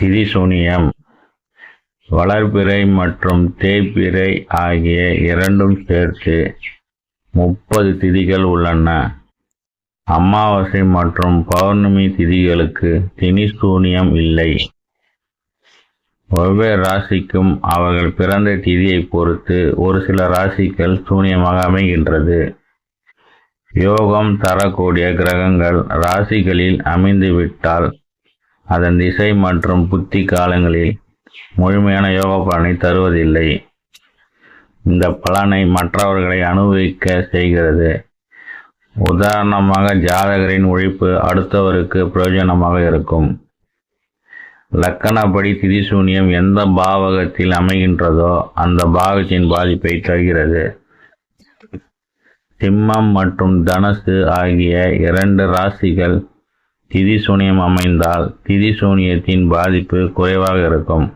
திரிசூனியம் வளர்பிறை மற்றும் தேய்பிறை ஆகிய இரண்டும் சேர்த்து முப்பது திதிகள் உள்ளன. அமாவாசை மற்றும் பௌர்ணமி திதிகளுக்கு தினிசூனியம் இல்லை. ஒவ்வொரு ராசிக்கும் அவர்கள் பிறந்த திதியை பொறுத்து ஒரு சில ராசிகள் சூனியமாக அமைகின்றது. யோகம் தரக்கூடிய கிரகங்கள் ராசிகளில் அமைந்துவிட்டால் அதன் திசை மற்றும் புத்தி காலங்களில் முழுமையான யோக பலனை தருவதில்லை. இந்த பலனை மற்றவர்களை அனுபவிக்க செய்கிறது. உதாரணமாக ஜாதகரின் உழைப்பு அடுத்தவருக்கு பிரயோஜனமாக இருக்கும். லக்கணப்படி திரிசூனியம் எந்த பாவகத்தில் அமைகின்றதோ அந்த பாவத்தின் பாதிப்பை தருகிறது. சிம்மம் மற்றும் தனசு ஆகிய இரண்டு ராசிகள் திதி சூனியம் அமைந்தால் திதிசூனியத்தின் பாதிப்பு குறைவாக இருக்கும்.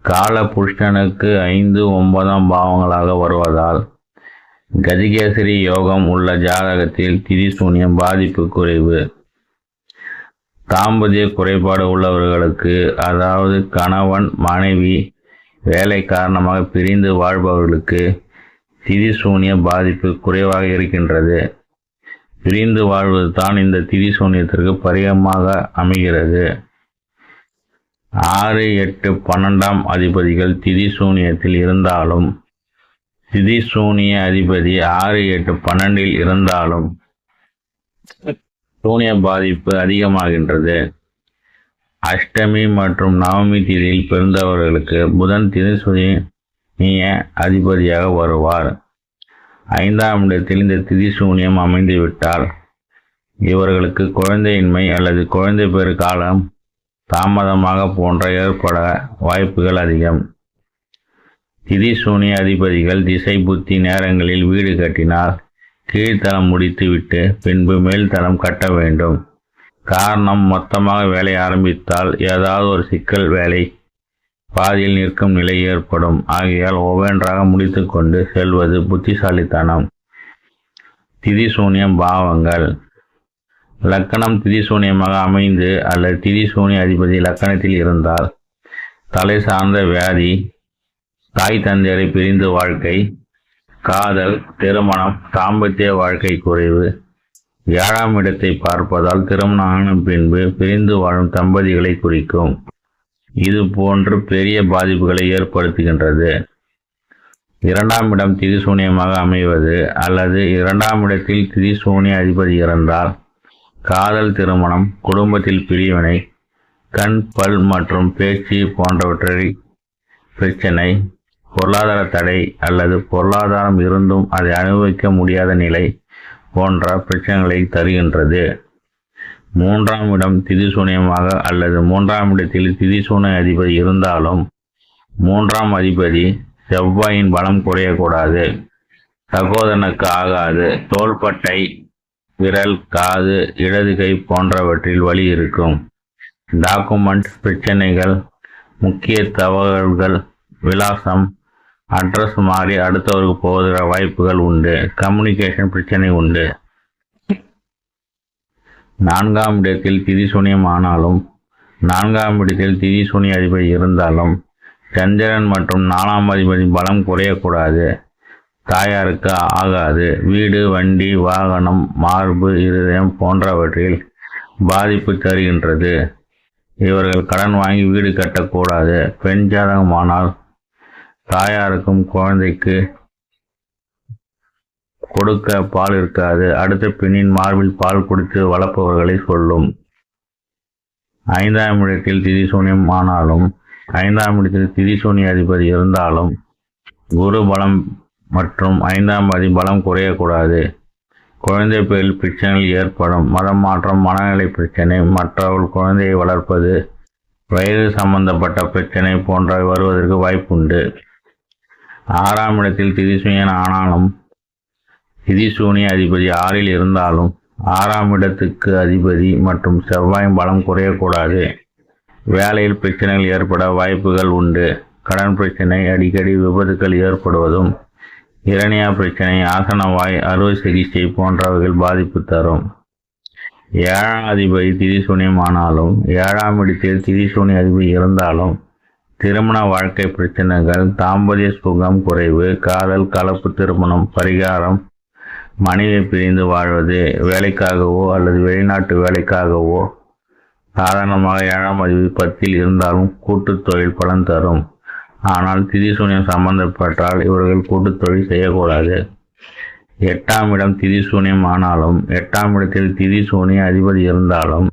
கால புஷ்டனுக்கு ஐந்து ஒன்பதாம் பாவங்களாக வருவதால் கஜகேசரி யோகம் உள்ள ஜாதகத்தில் திதிசூனியம் பாதிப்பு குறைவு. தாம்பதிய குறைபாடு உள்ளவர்களுக்கு அதாவது கணவன் மனைவி வேலை காரணமாக பிரிந்து வாழ்பவர்களுக்கு திதிசூனிய பாதிப்பு குறைவாக இருக்கின்றது. பிரிந்து வாழ்வது தான் இந்த திதிசூனியத்திற்கு பரிகமாக அமைகிறது. ஆறு எட்டு பன்னெண்டாம் அதிபதிகள் திதிசூனியத்தில் இருந்தாலும் திதிசூனிய அதிபதி ஆறு எட்டு பன்னெண்டில் இருந்தாலும் சூனிய பாதிப்பு அதிகமாகின்றது. அஷ்டமி மற்றும் நவமி திதியில் பிறந்தவர்களுக்கு புதன் திதிசூனிய அதிபதியாக வருவார். ஐந்தாம் இடத்தில் இந்த திதிசூனியம் அமைந்துவிட்டால் இவர்களுக்கு குழந்தையின்மை அல்லது குழந்தை பெரு காலம் தாமதமாக போன்ற ஏற்பட வாய்ப்புகள் அதிகம். திதிசூனிய அதிபதிகள் திசை புத்தி நேரங்களில் வீடு கட்டினால் கீழ்த்தளம் முடித்துவிட்டு பின்பு மேல்தளம் கட்ட வேண்டும். காரணம் மொத்தமாக வேலை ஆரம்பித்தால் ஏதாவது ஒரு சிக்கல் வேலை பாதியில் நிற்கும் நிலை ஏற்படும். ஆகையால் ஒவ்வொன்றாக முடித்துக்கொண்டு செல்வது புத்திசாலித்தனம். திதிசூன்யம் பாவங்கள். லக்கணம் திதிசூன்யமாக அமைந்து அல்லது திதிசூன்ய அதிபதி லக்கணத்தில் இருந்தால் தலை சார்ந்த வியாதி தாய் தந்தையரை பிரிந்து வாழ்க்கை காதல் திருமணம் தாம்பத்திய வாழ்க்கை குறைவு. ஏழாம் இடத்தை பார்ப்பதால் திருமணம் ஆன பின்பு பிரிந்து வாழும் தம்பதிகளை குறிக்கும். இது போன்று பெரிய பாதிப்புகளை ஏற்படுத்துகின்றது. இரண்டாம் இடம் திரிசூனியமாக அமைவது அல்லது இரண்டாம் இடத்தில் திரிசூனிய அதிபதி இறந்தால் காதல் திருமணம் குடும்பத்தில் பிரிவினை கண் பல் மற்றும் பேச்சு போன்றவற்றை பிரச்சனை பொருளாதார தடை அல்லது பொருளாதாரம் இருந்தும் அதை அனுபவிக்க முடியாத நிலை போன்ற பிரச்சனைகளை தருகின்றது. மூன்றாம் இடம் திதிசூனியமாக அல்லது மூன்றாம் இடத்தில் திதிசூனிய அதிபதி இருந்தாலும் மூன்றாம் அதிபதி செவ்வாயின் பலம் குறையக்கூடாது. சகோதரனுக்கு ஆகாது. தோள்பட்டை விரல் காது இடது கை போன்றவற்றில் வழி இருக்கும். டாக்குமெண்ட் பிரச்சனைகள் முக்கிய தகவல்கள் விலாசம் அட்ரஸ் மாறி அடுத்தவருக்கு போகிற வாய்ப்புகள் உண்டு. கம்யூனிகேஷன் பிரச்சனை உண்டு. நான்காம் இடத்தில் திதி சூனியம் ஆனாலும் நான்காம் இடத்தில் திதி சூனிய அதிபதி இருந்தாலும் சந்திரன் மற்றும் நாலாம் அதிபதி பலம் குறையக்கூடாது. தாயாருக்கு ஆகாது. வீடு வண்டி வாகனம் மார்பு இருதயம் போன்றவற்றில் பாதிப்பு தருகின்றது. இவர்கள் கடன் வாங்கி வீடு கட்டக்கூடாது. பெண் ஜாதகமானால் தாயாருக்கும் குழந்தைக்கு கொடுக்க பால் இருக்காது. அடுத்த பெண்ணின் மார்பில் பால் குடித்து வளர்ப்பவர்களை சொல்லும். ஐந்தாம் இடத்தில் திரிசூனியம் ஆனாலும் ஐந்தாம் இடத்தில் திதிசூனிய அதிபதி இருந்தாலும் குரு பலம் மற்றும் ஐந்தாம் அதி பலம் குறையக்கூடாது. குழந்தை பேரில் பிரச்சனைகள் ஏற்படும். மதம் மாற்றம் மனநிலை பிரச்சனை மற்றவர்கள் குழந்தையை வளர்ப்பது வயது சம்பந்தப்பட்ட பிரச்சனை போன்றவை வருவதற்கு வாய்ப்புண்டு. ஆறாம் இடத்தில் திரிசூயன் ஆனாலும் திதிசூனிய அதிபதி ஆறில் இருந்தாலும் ஆறாம் இடத்துக்கு அதிபதி மற்றும் செவ்வாயின் பலம் குறையக்கூடாது. வேலையில் பிரச்சனைகள் ஏற்பட வாய்ப்புகள் உண்டு. கடன் பிரச்சனை அடிக்கடி விபத்துக்கள் ஏற்படுவதும் இரணியா பிரச்சனை ஆசனவாய் அறுவை சிகிச்சை போன்றவைகள் பாதிப்பு தரும். ஏழாம் அதிபதி திரிசூனியமானாலும் ஏழாம் இடத்தில் திரிசூனி அதிபதி இருந்தாலும் திருமண வாழ்க்கை பிரச்சனைகள் தாம்பதிய சுகம் குறைவு காதல் கலப்பு திருமணம் பரிகாரம் மனைவி பிரிந்து வாழ்வது வேலைக்காகவோ அல்லது வெளிநாட்டு வேலைக்காகவோ சாதாரணமாக ஏழாம் அதிபதி பத்தில் இருந்தாலும் கூட்டுத் தொழில் பலன் தரும். ஆனால் திரிசூனியம் சம்பந்தப்பட்டால் இவர்கள் கூட்டுத் தொழில் செய்யக்கூடாது. எட்டாம் இடம் திரிசூனியம் ஆனாலும் எட்டாம் இடத்தில் திதிசூனிய அதிபதி இருந்தாலும்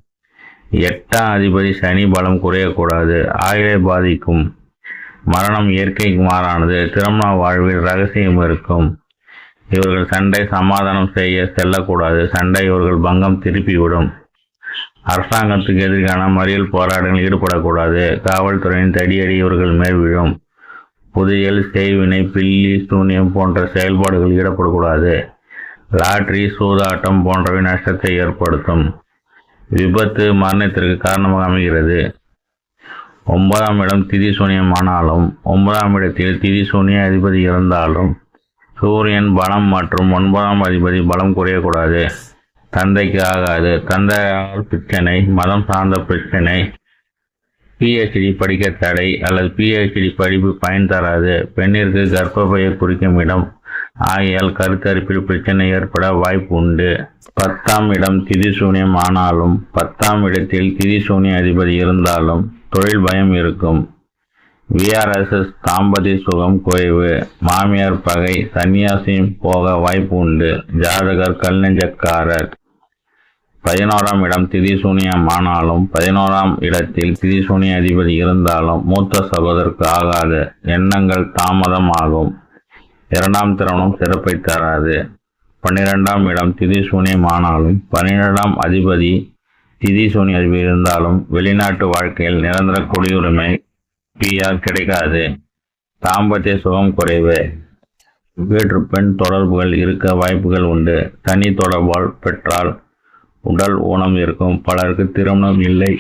எட்டாம் அதிபதி சனி பலம் குறையக்கூடாது. ஆயுளை பாதிக்கும். மரணம் இயற்கைக்கு மாறானது திருமண வாழ்வில் ரகசியம் இருக்கும். இவர்கள் சண்டை சமாதானம் செய்ய செல்லக்கூடாது. சண்டை இவர்கள் பங்கம் திருப்பிவிடும். அரசாங்கத்துக்கு எதிரான மறியல் போராட்டங்களில் ஈடுபடக்கூடாது. காவல்துறையின் தடியடி இவர்கள் மேல் விழும். புதையல் செய்வினை பில்லி சூன்யம் போன்ற செயல்பாடுகள் ஈடுபடக்கூடாது. லாட்ரி சூதாட்டம் போன்றவை நஷ்டத்தை ஏற்படுத்தும். விபத்து மரணத்திற்கு காரணமாக அமைகிறது. ஒன்பதாம் இடம் திதி சூன்யமானாலும் ஒன்பதாம் இடத்தில் திதி சூன்ய அதிபதி இருந்தாலும் சூரியன் பலம் மற்றும் ஒன்பதாம் அதிபதி பலம் குறையக்கூடாது. தந்தைக்கு ஆகாது. தந்தையால் பிரச்சனை மதம் சார்ந்த பிரச்சனை பிஹெச்டி படிக்க தடை அல்லது பிஹெச்டி படிப்பு பயன் தராது. பெண்ணிற்கு கர்ப்பப்பையை குறிக்கும் இடம். ஆகையால் கருத்தரிப்பில் பிரச்சனை ஏற்பட வாய்ப்பு உண்டு. பத்தாம் இடம் திதி சூன்யம் ஆனாலும் பத்தாம் இடத்தில் திதி சூன்ய அதிபதி இருந்தாலும் தொழில் பயம் இருக்கும். விஆர்எஸ்எஸ் தாம்பதி சுகம் குறைவு. மாமியார் பகை சன்னியாசியும் போக வாய்ப்பு உண்டு. ஜாதகர் கல்நெஞ்சக்காரர். பதினோராம் இடம் திதிசூனியம் ஆனாலும் பதினோராம் இடத்தில் திதிசூனிய அதிபதி இருந்தாலும் மூத்த சகோதரருக்கு ஆகாது. எண்ணங்கள் தாமதமாகும். இரண்டாம் திருமணம் சிறப்பை தராது. பன்னிரெண்டாம் இடம் திதிசூனியம் ஆனாலும் பன்னிரெண்டாம் அதிபதி திதிசூனிய அதிபதி இருந்தாலும் வெளிநாட்டு வாழ்க்கையில் நிரந்தர குடியுரிமை பிஆர் கிடைக்காது. தாம்பத்திய சுகம் குறைவு. வேற்று பெண் தொடர்புகள் இருக்க வாய்ப்புகள் உண்டு. தனி தொடர்பால் பெற்றால் உடல் ஊனம் இருக்கும். பலருக்கு திருமணம் இல்லை.